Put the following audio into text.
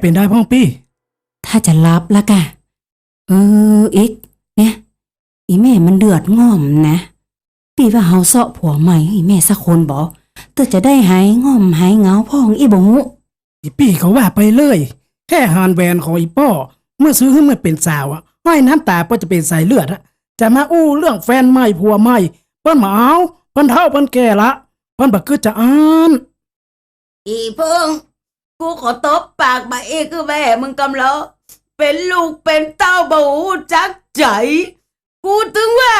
เป็นได้พ่องปี้ ถ้าจะรับละกะ เอออีกเนี่ยอีแม่มันเดือดง่อมนะปีว่าเฮาเสาะผัวใหม่ให้แม่สักคนบ่เตอจะได้หายง่อมหายเหงาพ่องอีบ่ฮู้อีปี้เขาว่าไปเลย แค่ฮานแวนของอีป้อเมื่อซื้อให้เมื่อเป็นสาวอะห้อยน้ำตาเพื่อจะเป็นสายเลือดอะจะมาอู้เรื่องแฟนใหม่ผัวใหม่เปิ้นมาเอาเปิ้นเท่าเปิ้นแก่ละเปิ้นบักคือจะอ่านอีพึ่ง กูขอตบปากมาอีกคือแม่มึงกำลังเป็นลูกเป็นเต้าบูจักใจ กูถึงว่า